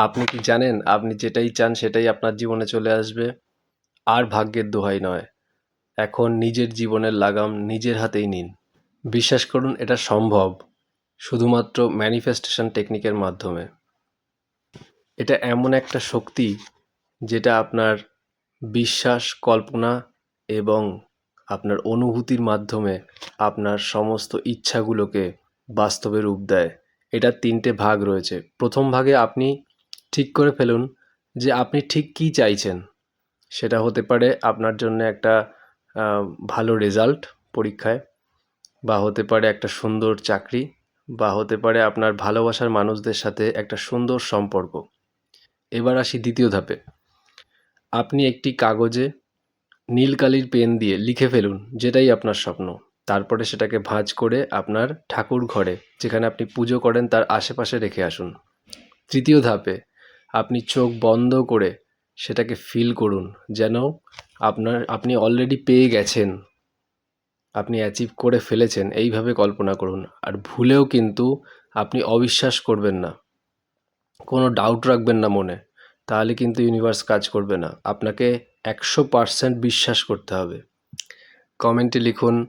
আপনি কি জানেন? আপনি যেটাই চান সেটাই আপনার জীবনে চলে আসবে। আর ভাগ্যের দোহাই নয়। এখন নিজের জীবনের লাগাম নিজের হাতেই নিন। বিশ্বাস করুন, এটা সম্ভব। শুধুমাত্র ম্যানিফেস্টেশন টেকনিকের মাধ্যমে। এটা এমন একটা শক্তি যেটা আপনার বিশ্বাস, কল্পনা এবং আপনার অনুভূতির মাধ্যমে আপনার সমস্ত ইচ্ছাগুলোকে বাস্তবে রূপ দেয়। এটার তিনটে ভাগ রয়েছে। প্রথম ভাগে আপনি ঠিক করে ফেলুন যে আপনি ঠিক কী চাইছেন। সেটা হতে পারে আপনার জন্য একটা ভালো রেজাল্ট পরীক্ষায়, বা হতে পারে একটা সুন্দর চাকরি, বা হতে পারে আপনার ভালোবাসার মানুষদের সাথে একটা সুন্দর সম্পর্ক। এবার আসি দ্বিতীয় ধাপে। আপনি একটি কাগজে নীলকালির পেন দিয়ে লিখে ফেলুন যেটাই আপনার স্বপ্ন। তারপরে সেটাকে ভাঁজ করে আপনার ঠাকুর ঘরে, যেখানে আপনি পুজো করেন তার আশেপাশে রেখে আসুন। তৃতীয় ধাপে আপনি চোখ বন্ধ করে সেটাকে ফিল করুন, যেন আপনার, আপনি অলরেডি পেয়ে গেছেন। আপনি অ্যাচিভ করে ফেলেছেন, এইভাবে কল্পনা করুন। আর ভুলেও কিন্তু আপনি অবিশ্বাস করবেন না। কোনো ডাউট রাখবেন না মনে। তাহলে কিন্তু ইউনিভার্স কাজ করবে না। আপনাকে একশো পারসেন্ট বিশ্বাস করতে হবে। কমেন্টে লিখুন,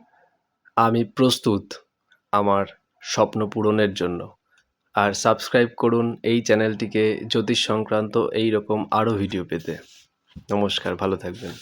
আমি প্রস্তুত আমার স্বপ্ন পূরণের জন্য। আর সাবস্ক্রাইব করুন এই চ্যানেলটিকে জ্যোতিষ সংক্রান্ত এই রকম আরও ভিডিও পেতে। নমস্কার, ভালো থাকবেন।